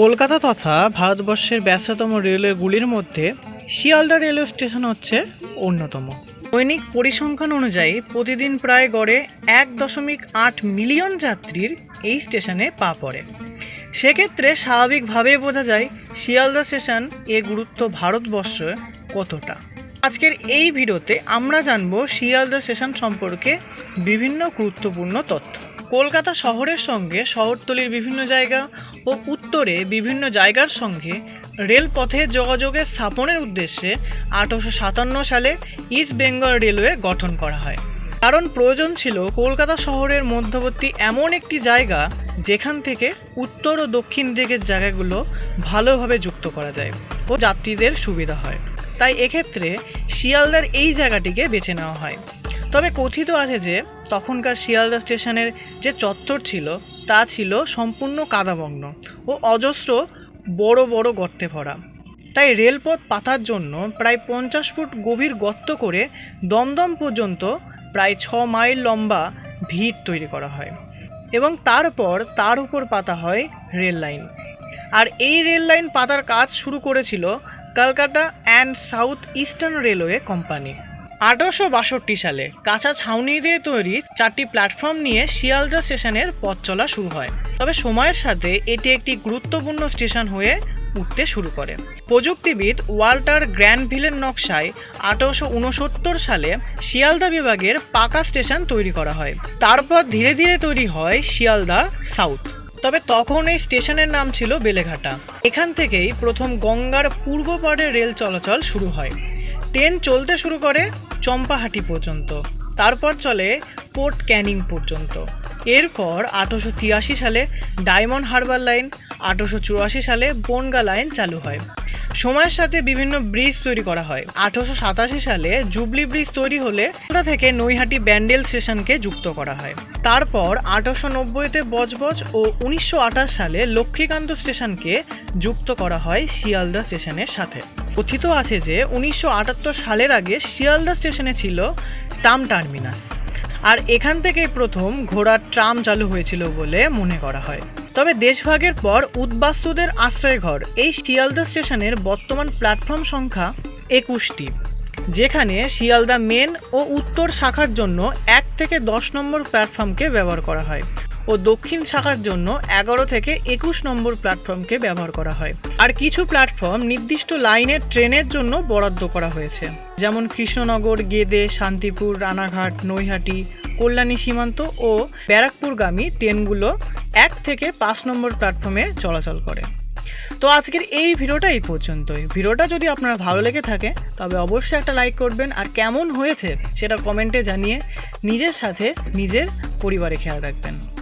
কলকাতা তথা ভারতবর্ষের ব্যস্ততম রেলওয়েগুলির মধ্যে শিয়ালদা রেলওয়ে স্টেশন হচ্ছে অন্যতম। দৈনিক পরিসংখ্যান অনুযায়ী প্রতিদিন প্রায় গড়ে এক দশমিক আট মিলিয়ন যাত্রীর এই স্টেশনে পা পড়ে। সেক্ষেত্রে স্বাভাবিকভাবেই বোঝা যায় শিয়ালদা স্টেশন এ গুরুত্ব ভারতবর্ষে কতটা। আজকের এই ভিডিওতে আমরা জানব শিয়ালদা স্টেশন সম্পর্কে বিভিন্ন গুরুত্বপূর্ণ তথ্য। কলকাতা শহরের সঙ্গে শহরতলির বিভিন্ন জায়গা ও উত্তরে বিভিন্ন জায়গার সঙ্গে রেলপথে যোগাযোগের স্থাপনের উদ্দেশ্যে আঠারোশো সাতান্ন সালে ইস্ট বেঙ্গল রেলওয়ে গঠন করা হয়। কারণ প্রয়োজন ছিল কলকাতা শহরের মধ্যবর্তী এমন একটি জায়গা যেখান থেকে উত্তর ও দক্ষিণ দিকের জায়গাগুলো ভালোভাবে যুক্ত করা যায় ও যাত্রীদের সুবিধা হয়। তাই এক্ষেত্রে শিয়ালদার এই জায়গাটিকে বেছে নেওয়া হয়। তবে কথিত আছে যে তখনকার শিয়ালদা স্টেশনের যে চত্বর ছিল তা ছিল সম্পূর্ণ কাদামগ্ন ও অজস্র বড় বড় গর্তে ভরা। তাই রেলপথ পাতার জন্য প্রায় পঞ্চাশ ফুট গভীর গর্ত করে দমদম পর্যন্ত প্রায় ছ মাইল লম্বা ভিড় তৈরি করা হয় এবং তারপর তার উপর পাতা হয় রেল লাইন। আর এই রেল লাইন পাতার কাজ শুরু করেছিল Kolkata and south eastern railway company. আঠারোশো বাষট্টি সালে কাঁচা ছাউনি দিয়ে তৈরি চারটি প্ল্যাটফর্ম নিয়ে শিয়ালদা স্টেশনের পথ চলা শুরু হয়। তবে সময়ের সাথে এটি একটি গুরুত্বপূর্ণ স্টেশন হয়ে উঠতে শুরু করে। প্রযুক্তিবিদ ওয়াল্টার গ্র্যান্ডভিলের নকশায় আঠারোশো উনসত্তর সালে শিয়ালদা বিভাগের পাকা স্টেশন তৈরি করা হয়। তারপর ধীরে ধীরে তৈরি হয় শিয়ালদা সাউথ। তবে তখন এই স্টেশনের নাম ছিল বেলেঘাটা। এখান থেকেই প্রথম গঙ্গার পূর্ব পাড়ে রেল চলাচল শুরু হয়। ট্রেন চলতে শুরু করে চম্পাহাটি পর্যন্ত, তারপর চলে পোর্ট ক্যানিং পর্যন্ত। এরপর আঠেরোশো তিরাশি সালে ডায়মন্ড হারবার লাইন, আঠেরোশো চুরাশি সালে বনগা লাইন চালু হয়। সময়ের সাথে বিভিন্ন ব্রিজ তৈরি করা হয়। আঠেরোশো সাতাশি সালে জুবলি ব্রিজ তৈরি হলে ওটা থেকে নৈহাটি ব্যান্ডেল স্টেশনকে যুক্ত করা হয়। তারপর আঠারোশো নব্বইতে বজবজ ও উনিশশো আঠাশ সালে লক্ষ্মীকান্ত স্টেশনকে যুক্ত করা হয় শিয়ালদা স্টেশনের সাথে। কথিত আছে যে উনিশশো আটাত্তর সালের আগে শিয়ালদা স্টেশনে ছিল ট্রাম টার্মিনাস। আর এখান থেকেই প্রথম ঘোড়ার ট্রাম চালু হয়েছিল বলে মনে করা হয়। তবে দেশভাগের পর উদ্বাস্তুদের আশ্রয়ঘর এই শিয়ালদা স্টেশনের বর্তমান প্ল্যাটফর্ম সংখ্যা একুশটি, যেখানে শিয়ালদা মেন ও উত্তর শাখার জন্য এক থেকে দশ নম্বর প্ল্যাটফর্মকে ব্যবহার করা হয়। ও দক্ষিণ শাখার জন্য এগারো থেকে একুশ নম্বর প্ল্যাটফর্মকে ব্যবহার করা হয়। আর কিছু প্ল্যাটফর্ম নির্দিষ্ট লাইনের ট্রেনের জন্য বরাদ্দ করা হয়েছে। যেমন কৃষ্ণনগর, গেদে, শান্তিপুর, রানাঘাট, নৈহাটি, কল্যাণী সীমান্ত ও ব্যারাকপুরগামী ট্রেনগুলো এক থেকে পাঁচ নম্বর প্ল্যাটফর্মে চলাচল করে। তো আজকের এই ভিডিওটা এই পর্যন্তই। ভিডিওটা যদি আপনার ভালো লেগে থাকে, তবে অবশ্যই একটা লাইক করবেন। আর কেমন হয়েছে সেটা কমেন্টে জানিয়ে নিজের সাথে নিজের পরিবারে খেয়াল রাখবেন।